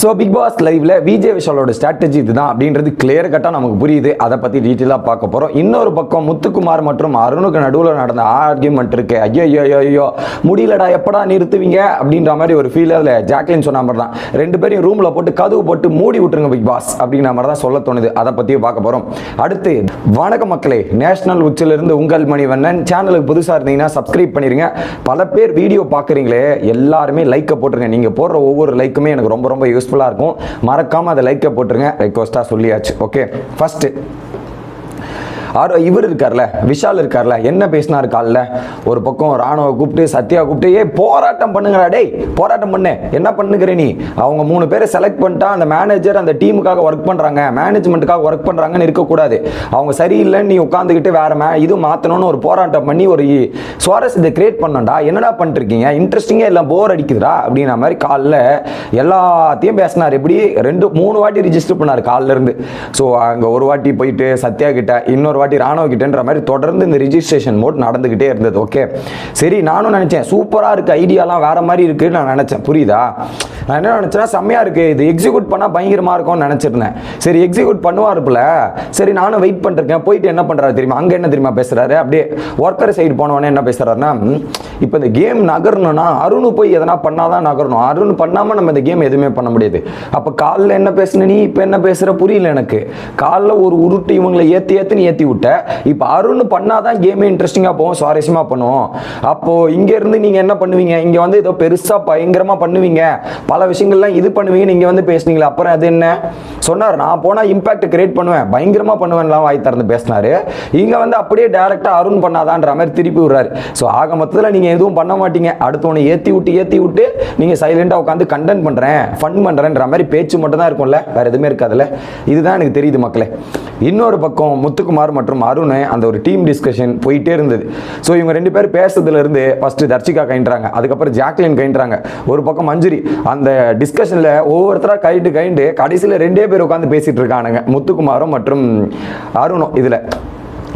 So big pass லைவ்ல Vijay விஷாலோட strategy இதுதான் அப்படின்றது கிளியர் கட்டாக நமக்கு புரியுது. அதை பற்றி டீட்டெயிலாக பார்க்க போகிறோம் இன்னொரு பக்கம் முத்துக்குமார் மற்றும் அருணுக்கு நடுவில் நடந்த ஆர்கியூமெண்ட் இருக்கு. ஐயோ ஐயோ ஐயோ முடியலடா எப்படா நிறுத்துவீங்க? அப்படின்ற மாதிரி ஒரு ஃபீல் அதில் ஜாக்லின் சொன்ன மாதிரி தான். ரெண்டு பேரையும் ரூமில் போட்டு கதவு போட்டு மூடி விட்டுருங்க பிக் பாஸ் அப்படிங்கிற மாதிரி தான் சொல்ல தோணுது. அதை பற்றியும் பார்க்க போகிறோம் அடுத்து வணக்க மக்களே. நேஷனல் உச்சிலிருந்து உங்கள் மணிவண்ணன். சேனலுக்கு புதுசாக இருந்தீங்கன்னா சப்ஸ்கிரைப் பண்ணிருங்க. பல பேர் வீடியோ பார்க்குறீங்களே எல்லாருமே லைக்கை போட்டுருங்க. நீங்கள் போடுற ஒவ்வொரு லைக்குமே எனக்கு ரொம்ப ரொம்ப யூஸ் யூஸ்ஃபுல்லாக இருக்கும். மறக்காமல் அதை லைக்கை போட்டுருங்க. ரெக்வஸ்ட்டாக சொல்லியாச்சு. ஓகே ஃபஸ்ட்டு ஆர் இவர் இருக்கார்ல விஷால் இருக்கார்ல என்ன பேசினார் காலில்? ஒரு பக்கம் ராணுவ கூப்பிட்டு சத்யா கூப்பிட்டு ஏ போராட்டம் பண்ணுங்கடா டேய் போராட்டம் பண்ணு. என்ன பண்ணுகிற நீ? அவங்க மூணு பேரை செலக்ட் பண்ணிட்டா அந்த மேனேஜர் அந்த டீமுக்காக ஒர்க் பண்ணுறாங்க மேனேஜ்மெண்ட்டுக்காக ஒர்க் பண்ணுறாங்கன்னு இருக்கக்கூடாது. அவங்க சரியில்லைன்னு நீ உட்காந்துக்கிட்டு வேற மே இது மாற்றணும்னு ஒரு போராட்டம் பண்ணி ஒரு சுவாரஸ்யத்தை கிரியேட் பண்ணண்டா என்னடா பண்ணிட்டு இருக்கீங்க இன்ட்ரெஸ்டிங்காக எல்லாம் போர் அடிக்குதுடா அப்படின்ற மாதிரி காலில் எல்லாத்தையும் பேசினார். எப்படி? ரெண்டு மூணு வாட்டி ரிஜிஸ்டர் பண்ணார் காலில் இருந்து. ஸோ அங்கே ஒரு வாட்டி போயிட்டு சத்யா கிட்ட இன்னொரு வாட்டி ராணுவ கிட்டன்ற மாதிரி தொடர்ந்து இந்த ரிஜிஸ்ட்ரேஷன் மோட் நடந்துக்கிட்டே இருந்தது ஓகே சரி நானும் நினச்சேன் சூப்பராக இருக்க ஐடியாலாம் வேற மாதிரி இருக்குன்னு நான் நினச்சேன். புரியுதா? நான் என்ன நினச்சேன்னா செம்மையாக இருக்குது இது எக்ஸிக்யூட் பண்ணால் பயங்கரமாக இருக்கும்னு நினச்சிருந்தேன். சரி எக்ஸிக்யூட் பண்ணுவாருப்புல. சரி நானும் வெயிட் பண்ணிருக்கேன். போயிட்டு என்ன பண்ணுறாரு தெரியுமா? அங்கே என்ன தெரியுமா பேசுறாரு? அப்படியே ஒர்க்கர் சைடு போனவொடனே என்ன பேசுகிறாருன்னா இப்போ இந்த கேம் நகரணும்னா அருண் போய் எதனா பண்ணால் தான் நகரணும். அருண் பண்ணாமல் நம்ம இந்த கேம் எதுவுமே பண்ண முடியாது. அப்போ காலில் என்ன பேசுன நீ? இப்போ என்ன பேசுகிற புரியல எனக்கு. காலில் ஒரு உருட்டு இவங்களை ஏற்றி ஏற்றி நீ ஏற்றி விட்ட. இப்போ அருண் பண்ணால் தான் கேமே இன்ட்ரெஸ்டிங்காக போகும் சுவாரஸ்யமாக பண்ணுவோம் அப்போது இங்கேருந்து நீங்கள் என்ன பண்ணுவீங்க? இங்கே வந்து ஏதோ பெருசாக பயங்கரமாக பண்ணுவீங்க. பல விஷயங்கள்லாம் இது பண்ணுவீங்க நீங்கள் வந்து பேசுனீங்களா அப்புறம் அது என்ன? சொன்னார் நான் போனால் இம்பாக்ட் கிரியேட் பண்ணுவேன் பயங்கரமாக பண்ணுவேன்லாம் வாய் திறந்து பேசினாரு. இங்கே வந்து அப்படியே டேரெக்டாக அருண் பண்ணாதான்ற மாதிரி திருப்பி விடுறாரு. ஸோ ஆக மொத்தத்தில் நீங்கள் எதுவும் பண்ண மாட்டீங்க. அடுத்தவனை ஏற்றி விட்டு ஏற்றி விட்டு நீங்கள் சைலண்டாக உட்காந்து கண்டென்ட் பண்ணுறேன் ஃபன் பண்ணுறேன்ற மாதிரி பேச்சு மட்டும் தான் இருக்கும்ல வேறு எதுவுமே இருக்காதுல்ல? இதுதான் எனக்கு தெரியுது மக்களே. இன்னொரு பக்கம் முத்துக்குமார் மற்றும் அருண் அந்த ஒரு டீம் டிஸ்கஷன் போயிட்டே இருந்தது. ஸோ இவங்க ரெண்டு பேர் பேசுறதுல இருந்து ஃபர்ஸ்ட் தர்ஷிகா கைன்றாங்க அதுக்கப்புறம் ஜாக்லின் கைன்றாங்க ஒரு பக்கம் மஞ்சுரி அந்த டிஸ்கஷனில் ஒவ்வொருத்தராக கைட்டு கைண்டு கடைசியில் ரெண்டே பேர் உட்காந்து பேசிட்டு இருக்கானுங்க. முத்துக்குமாரும் மற்றும் அருணும் இதில்.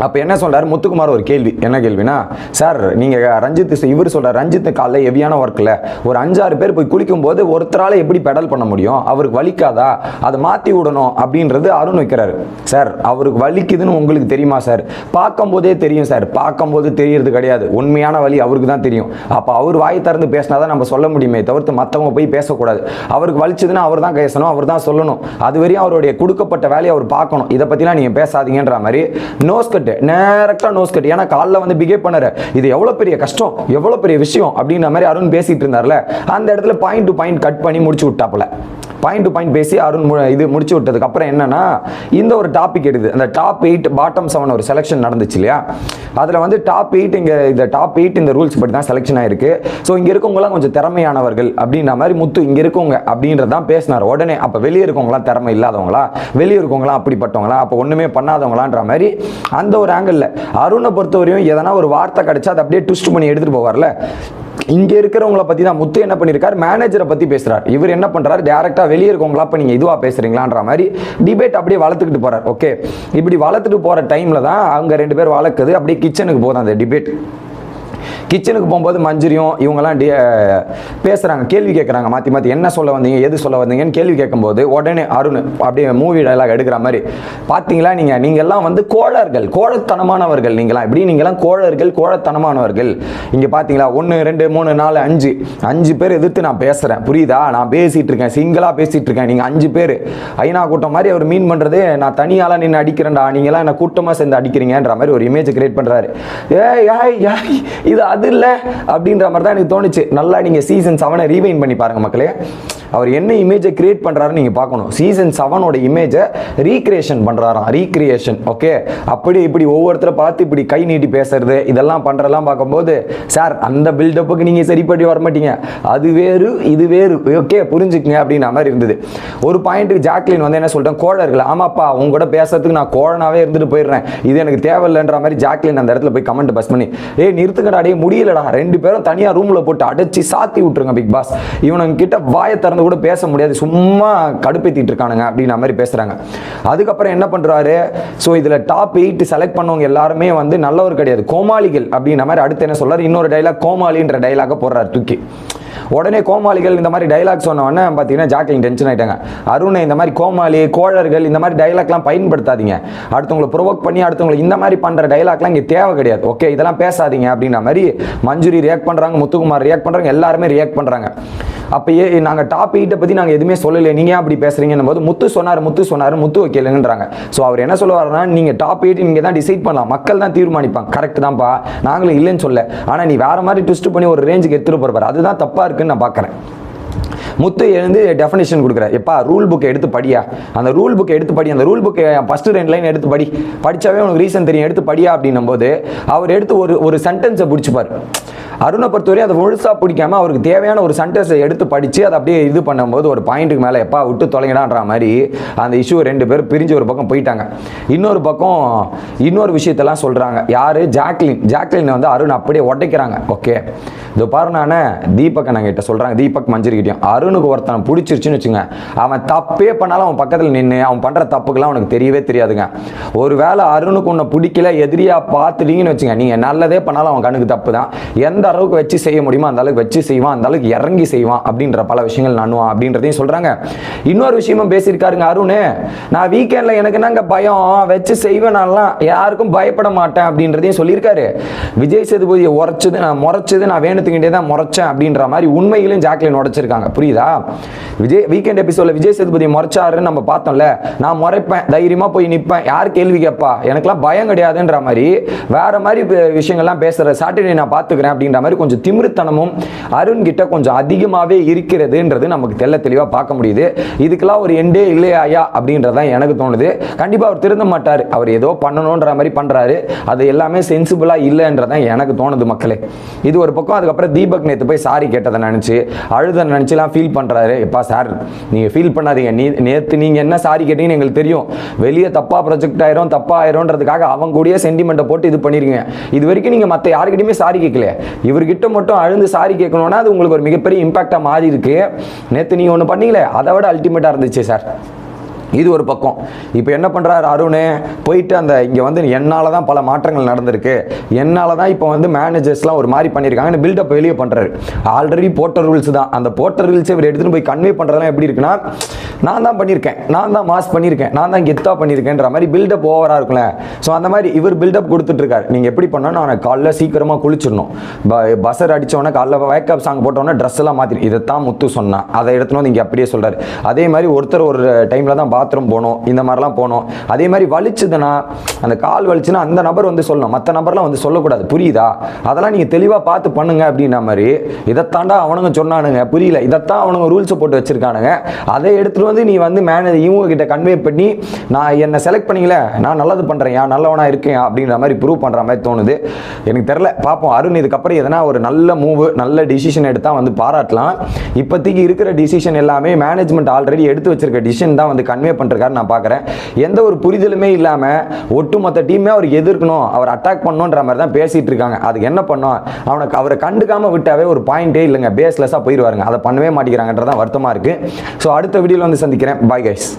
அப்போ என்ன சொல்கிறார் முத்துக்குமார் ஒரு கேள்வி. என்ன கேள்வினா சார் நீங்கள் ரஞ்சித் இவர் சொல்கிறார் ரஞ்சித் காலைல ஹெவியான ஒர்க்கில் ஒரு அஞ்சாறு பேர் போய் குளிக்கும் போது ஒருத்தரால் எப்படி பெடல் பண்ண முடியும்? அவருக்கு வலிக்காதா? அதை மாற்றி விடணும் அப்படின்றது அருண் வைக்கிறார். சார் அவருக்கு வலிக்குதுன்னு உங்களுக்கு தெரியுமா சார்? பார்க்கும்போதே தெரியும் சார். பார்க்கும்போது தெரியறது கிடையாது. உண்மையான வலி அவருக்கு தான் தெரியும். அப்போ அவர் வாய் திறந்து பேசினா தான் நம்ம சொல்ல முடியுமே தவிர்த்து மற்றவங்க போய் பேசக்கூடாது. அவருக்கு வலிச்சதுன்னா அவர் தான் பேசணும் அவர் தான் சொல்லணும். அது வரையும் அவருடைய கொடுக்கப்பட்ட வேலையை அவர் பார்க்கணும். இதை பற்றிலாம் நீங்கள் பேசாதீங்கன்ற மாதிரி நோஸ்கட் கட்டு நேரக்டாக நோஸ் கட்டு ஏன்னா காலில் வந்து பிகேவ் பண்ணாரு இது எவ்வளோ பெரிய கஷ்டம் எவ்வளோ பெரிய விஷயம் அப்படின்ற மாதிரி அருண் பேசிட்டு இருந்தார்ல. அந்த இடத்துல பாயிண்ட் டு பாயிண்ட் கட் பண்ணி முடிச்சு விட்டாப்புல. பாயிண்ட் டு பாயிண்ட் பேசி அருண் இது முடிச்சு விட்டதுக்கு அப்புறம் என்னன்னா இந்த ஒரு டாபிக் எடுது. அந்த டாப் எயிட் பாட்டம் செவன் ஒரு செலெக்ஷன் நடந்துச்சு இல்லையா? அதில் வந்து டாப் எயிட் இங்கே இந்த டாப் எயிட் இந்த ரூல்ஸ் படி தான் செலெக்ஷன் ஆயிருக்கு. ஸோ இங்கே இருக்கவங்களாம் கொஞ்சம் திறமையானவர்கள் அப்படின்ற மாதிரி முத்து இங்கே இருக்கவங்க அப்படின்றது தான் பேசினார். உடனே அப்போ வெளியே இருக்கவங்களாம் திறமை இல்லாதவங்களா? வெளியே இருக்கவங்களாம் அப்படிப்பட்டவங்களா? அப்போ ஒன்றுமே பண்ணாதவங்களான்ற மாதிரி அந்த ஒரு ஆங்கிளில் அருணை பொறுத்தவரையும் எதனா ஒரு வார்த்தை கிடைச்சா அதை அப்படியே ட்விஸ்ட் பண்ணி எடுத்துகிட்டு போவார்ல. இங்கே இருக்கிறவங்கள பற்றி தான் முத்து என்ன பண்ணிருக்காரு? மேனேஜரை பற்றி பேசுகிறார் இவர் என்ன பண்ணுறாரு டேரெக்டாக வெளியே இருக்கவங்களா இப்போ நீங்கள் இதுவாக பேசுகிறீங்களான்ற மாதிரி டிபேட் அப்படியே வளர்த்துக்கிட்டு போகிறார் ஓகே இப்படி வளர்த்துட்டு போகிற டைமில் தான் அவங்க ரெண்டு பேர் வளர்க்குது. அப்படியே கிச்சனுக்கு போதும் அந்த டிபேட் கிச்சனுக்கு போகும்போது மஞ்சுரியும் இவங்கெல்லாம் டி பேசுகிறாங்க கேள்வி கேட்குறாங்க மாற்றி மாற்றி என்ன சொல்ல வந்தீங்க எது சொல்ல வந்தீங்கன்னு கேள்வி கேட்கும்போது உடனே அருண் அப்படியே மூவி டைலாக் எடுக்கிற மாதிரி பார்த்தீங்களா நீங்கள் நீங்கள்லாம் வந்து கோழர்கள் கோழத்தனமானவர்கள் நீங்களாம். இப்படி நீங்களாம் கோழர்கள் கோழத்தனமானவர்கள். இங்கே பார்த்தீங்களா ஒன்று ரெண்டு மூணு நாலு அஞ்சு. அஞ்சு பேர் எதிர்த்து நான் பேசுகிறேன் புரியுதா? நான் பேசிகிட்டு இருக்கேன். சிங்கிளாக பேசிகிட்டு இருக்கேன். நீங்கள் அஞ்சு பேர். ஐநா கூட்டம் மாதிரி அவர் மீன் பண்ணுறது நான் தனியாலாம் நின்று அடிக்கிறேன்டா. நீங்களாம் என்ன கூட்டமாக சேர்ந்து அடிக்கிறீங்கன்ற மாதிரி ஒரு இமேஜ் கிரியேட் பண்ணுறாரு ஏய் ஏய் இது அது இல்லை அப்படின்ற மாதிரி தான் எனக்கு தோணுச்சு. நல்லா நீங்கள் சீசன் செவனை ரீவைன் பண்ணி பாருங்க மக்களே. அவர் என்ன இமேஜை கிரியேட் பண்ணுறாருன்னு நீங்கள் பார்க்கணும். சீசன் செவனோட இமேஜை ரீக்ரியேஷன் பண்ணுறாராம் ரீக்ரியேஷன் ஓகே அப்படி இப்படி ஒவ்வொருத்தரை பார்த்து இப்படி கை நீட்டி பேசுறது இதெல்லாம் பண்ணுறதெல்லாம் பார்க்கும்போது சார் அந்த பில்டப்புக்கு நீங்கள் சரிப்படி வர மாட்டீங்க அது வேறு இது வேறு. ஓகே புரிஞ்சுக்குங்க அப்படின்ற மாதிரி இருந்தது. ஒரு பாயிண்ட்டுக்கு ஜாக்லின் வந்து என்ன சொல்லிட்டேன்? கோழர்கள் ஆமாப்பா உங்க கூட பேசுறதுக்கு நான் கோழனாவே இருந்துட்டு போயிடுறேன். இது எனக்கு தேவையில்லைன்ற மாதிரி ஜாக்லின் அந்த இடத்துல போய் கமெண்ட் பஸ் பண்ணி ஏ நிறுத்துங்கடா அடையே முடியலடா. ரெண்டு பேரும் தனியாக ரூமில் போட்டு அடைச்சி சாத்தி விட்டுருங்க பிக் பாஸ் இவனுங்க கிட்ட வாயை திறந்து கூட பேச முடியாது. சும்மா கடுப்பேற்றிட்டு இருக்கானுங்க அப்படின்ற மாதிரி பேசுகிறாங்க அதுக்கப்புறம் என்ன பண்ணுறாரு ஸோ இதில் டாப் எயிட் செலக்ட் பண்ணவங்க எல்லாருமே வந்து நல்லவர் கிடையாது. கோமாளிகள் அப்படின்ற மாதிரி அடுத்து என்ன சொல்கிறார் இன்னொரு டைலாக் கோமாளின்ற டைலாக போடுறாரு தூக்கி. உடனே கோமாளிகள் இந்த மாதிரி டைலாக் சொன்னோடனே பார்த்தீங்கன்னா ஜாக்கிங் டென்ஷன் ஆகிட்டாங்க அருணை இந்த மாதிரி கோமாளி கோழர்கள் இந்த மாதிரி டைலாக்லாம் பயன்படுத்தாதீங்க. அடுத்தவங்களை ப்ரொவோக் பண்ணி அடுத்தவங்களை இந்த மாதிரி பண்ணுற டைலாக்லாம் இங்கே தேவை கிடையாது. ஓகே இதெல்லாம் பேசாதீங்க அப்படின்ற மாதிரி மஞ்சுரி ரியாக்ட் பண்ணுறாங்க முத்துக்குமார் ரியாக்ட் பண்ணுறாங்க எல்லாருமே ரியாக்ட் பண்ணுறாங்க அப்பயே நாங்கள் டாப் எயிட்டை பற்றி நாங்கள் எதுவுமே சொல்லலை. நீங்கள் ஏன் அப்படி பேசுகிறீங்கன்னும் போது முத்து சொன்னார் முத்து சொன்னார் முத்து வைக்கலன்றாங்க. ஸோ அவர் என்ன சொல்லுவாருன்னா நீங்கள் டாப் எயிட் நீங்கள் தான் டிசைட் பண்ணலாம். மக்கள் தான் தீர்மானிப்பாங்க. கரெக்ட் தான்ப்பா. நாங்களும் இல்லைன்னு சொல்ல ஆனால் நீ வேறு மாதிரி ட்விஸ்ட் பண்ணி ஒரு ரேஞ்சுக்கு எடுத்துகிட்டு போகிறப்பாரு அதுதான் தப்பாக இருக்குன்னு நான் பார்க்குறேன் முத்து எழுந்து டெஃபினேஷன் கொடுக்குற எப்பா ரூல் புக்கை எடுத்து படியா? அந்த ரூல் புக்கை எடுத்து படி. அந்த ரூல் புக்கை ஃபஸ்ட்டு ரெண்டு லைன் எடுத்து படி. படிச்சாவே உனக்கு ரீசன் தெரியும். எடுத்து படியா அப்படின்னும் போது அவர் எடுத்து ஒரு ஒரு சென்டென்ஸை பிடிச்சிப்பார். அருணை பொறுத்தவரை அதை முழுசாக பிடிக்காம அவருக்கு தேவையான ஒரு சென்டென்ஸை எடுத்து படித்து அதை அப்படியே இது பண்ணும்போது ஒரு பாயிண்ட்டுக்கு மேலே எப்பா விட்டு தொலைங்கடான்ற மாதிரி அந்த இஷ்யூ ரெண்டு பேரும் பிரிஞ்சு ஒரு பக்கம் போயிட்டாங்க. இன்னொரு பக்கம் இன்னொரு விஷயத்தெல்லாம் சொல்கிறாங்க யார்? ஜாக்லின். ஜாக்லின் வந்து அருண் அப்படியே உடைக்கிறாங்க. ஓகே இதோ பாரு தீபக் நாங்கள் கிட்ட சொல்கிறாங்க தீபக் மஞ்சரிக்கிட்டையும். அருணுக்கு ஒருத்தனை பிடிச்சிருச்சுன்னு வச்சுங்க. அவன் தப்பே பண்ணாலும் அவன் பக்கத்தில் நின்று அவன் பண்ணுற தப்புக்கெல்லாம் அவனுக்கு தெரியவே தெரியாதுங்க. ஒரு வேளை அருணுக்கு உன்னை பிடிக்கல எதிரியாக பார்த்துட்டீங்கன்னு வச்சுங்க. நீங்கள் நல்லதே பண்ணாலும் அவன் கண்ணுக்கு தப்பு தான் எந்த அளவுக்கு வச்சு செய்ய முடியுமோ? அந்த அளவுக்கு வச்சு செய்வான் அந்த அளவுக்கு இறங்கி செய்வான் அப்படின்ற பல விஷயங்கள் நானுவான் அப்படின்றதையும் சொல்கிறாங்க இன்னொரு விஷயமும் பேசியிருக்காருங்க அருண். நான் வீக்கெண்டில் எனக்கு என்னங்க பயம்? வச்சு செய்வேன் நான்லாம் யாருக்கும் பயப்பட மாட்டேன் அப்படின்றதையும் சொல்லியிருக்காரு. விஜய் சேதுபதியை உரைச்சது நான் முறைச்சது நான் வேணுத்துக்கிட்டே தான் முறைச்சேன் அப்படின்ற மாதிரி உண்மைகளையும் ஜாக்லின் உடைச்சிருக்காங்க. புரியுதா? விஜய் வீக்கெண்ட் எபிசோடில் விஜய் சேதுபதி முறைச்சாருன்னு நம்ம பார்த்தோம்ல நான் முறைப்பேன் தைரியமாக போய் நிற்பேன் யார் கேள்வி கேட்பா? எனக்குலாம் பயம் கிடையாதுன்ற மாதிரி வேற மாதிரி விஷயங்கள்லாம் பேசுகிற சாட்டர்டே நான் பார்த்துக்கிறேன் அப்படின்ற மாதிரி கொஞ்சம் திமிருத்தனமும் அருண் கிட்ட கொஞ்சம் அதிகமாகவே இருக்கிறதுன்றது நமக்கு தெள்ள தெளிவாக பார்க்க முடியுது. இதுக்கெல்லாம் ஒரு எண்டே இல்லையா ஐயா? அப்படின்றதான் எனக்கு தோணுது. கண்டிப்பாக அவர் திருந்த மாட்டார். அவர் ஏதோ பண்ணணுன்ற மாதிரி பண்ணுறாரு அது எல்லாமே சென்சிபிளாக இல்லைன்றதான் எனக்கு தோணுது மக்களே. இது ஒரு பக்கம் அதுக்கப்புறம் தீபக் நேற்று போய் சாரி கேட்டதை நினச்சி அழுத நினச்சிலாம் ஃபீல் பண்ணுறாரு எப்பா சார் நீங்கள் ஃபீல் பண்ணாதீங்க. நீ நேற்று நீங்கள் என்ன சாரி கேட்டீங்கன்னு எங்களுக்கு தெரியும். வெளியே தப்பாக ப்ரொஜெக்ட் ஆயிரும் தப்பாக ஆயிரும்ன்றதுக்காக அவங்க கூடயே சென்டிமெண்ட்டை போட்டு இது பண்ணிருக்கீங்க. இது வரைக்கும் நீங்கள் மற்ற யாருக்கிட்டையுமே சாரி கேட்கல இவர்கிட்ட மட்டும் அழுந்து சாரி கேட்கணும்னா அது உங்களுக்கு ஒரு மிகப்பெரிய இம்பாக்டாக மாறி இருக்கு நேற்று நீங்கள் ஒன்று பண்ணீங்களே அதை விட அல்டிமேட்டாக இருந்துச்சு சார். இது ஒரு பக்கம். இப்போ என்ன பண்ணுறாரு அருண்? போயிட்டு அந்த இங்கே வந்து என்னால் தான் பல மாற்றங்கள் நடந்திருக்கு. என்னால் தான் இப்போ வந்து மேனேஜர்ஸ்லாம் ஒரு மாதிரி பண்ணியிருக்காங்கன்னு பில்டப் வெளியே பண்ணுறாரு ஆல்ரெடி போட்ட ரூல்ஸ் தான். அந்த போட்ட ரூல்ஸை இவர் எடுத்துகிட்டு போய் கன்வே பண்ணுறதுலாம் எப்படி இருக்குன்னா நான் தான் பண்ணியிருக்கேன். நான் தான் மாஸ் பண்ணியிருக்கேன். நான் தான் கெத்தாக பண்ணியிருக்கேன்ற மாதிரி பில்டப் ஓவராக இருக்கும்ல. ஸோ அந்த மாதிரி இவர் பில்டப் கொடுத்துட்ருக்காரு. நீங்கள் எப்படி பண்ணணும் நான் காலைல சீக்கிரமாக குளிச்சிடணும். பஸ்ஸர் அடித்தவொடனே காலைல வேக்கப் சாங் போட்டோன்னே ட்ரெஸ் எல்லாம் மாற்றி இதைத்தான் முத்து சொன்னான் அதை எடுத்துன்னு வந்து இங்கே அப்படியே சொல்கிறார் அதே மாதிரி ஒருத்தர் ஒரு டைமில் தான் பாத்ரூம் போகணும் இந்த மாதிரிலாம் போகணும் அதே மாதிரி வலிச்சுதுன்னா அந்த கால் வலிச்சுன்னா அந்த நபர் வந்து சொல்லணும். மற்ற நபர்லாம் வந்து சொல்லக்கூடாது. புரியுதா? அதெல்லாம் நீங்கள் தெளிவாக பார்த்து பண்ணுங்க அப்படின்னா மாதிரி இதைத்தாண்டா அவனுங்க சொன்னானுங்க. புரியல. இதைத்தான் அவனுங்க ரூல்ஸை போட்டு வச்சிருக்கானுங்க. அதை எடுத்துகிட்டு வந்து நீ வந்து மேனேஜ் இவங்க கிட்ட கன்வே பண்ணி நான் என்னை செலக்ட் பண்ணீங்களே நான் நல்லது பண்ணுறேன் நல்லவனாக இருக்கேன் அப்படின்ற மாதிரி ப்ரூவ் பண்ணுற மாதிரி தோணுது. எனக்கு தெரில பார்ப்போம். அருண் இதுக்கப்புறம் எதனா ஒரு நல்ல மூவ் நல்ல டிசிஷன் எடுத்தால் வந்து பாராட்டலாம். இப்போதைக்கு இருக்கிற டிசிஷன் எல்லாமே மேனேஜ்மெண்ட் ஆல்ரெடி எடுத்து வச்சிருக்க டிசிஷன் தான் வந்து கன்வே பண்ணிருக்காரு நான் பார்க்குறேன். எந்த ஒரு புரிதலுமே இல்லாமல் ஒட்டுமொத்த டீமே அவர் எதிர்க்கணும் அவர் அட்டாக் பண்ணணுன்ற மாதிரி தான் பேசிட்டு இருக்காங்க. அதுக்கு என்ன பண்ணோம்? அவனுக்கு அவரை கண்டுக்காம விட்டாவே ஒரு பாயிண்டே இல்லைங்க. பேஸ்லெஸ்ஸாக போயிடுவாருங்க அதை பண்ணவே மாட்டேங்கிறாங்கன்றதான் வருத்தமாக இருக்குது ஸோ அடுத்த வீடியோவில் வந்து சந்திக்கிறேன். Bye guys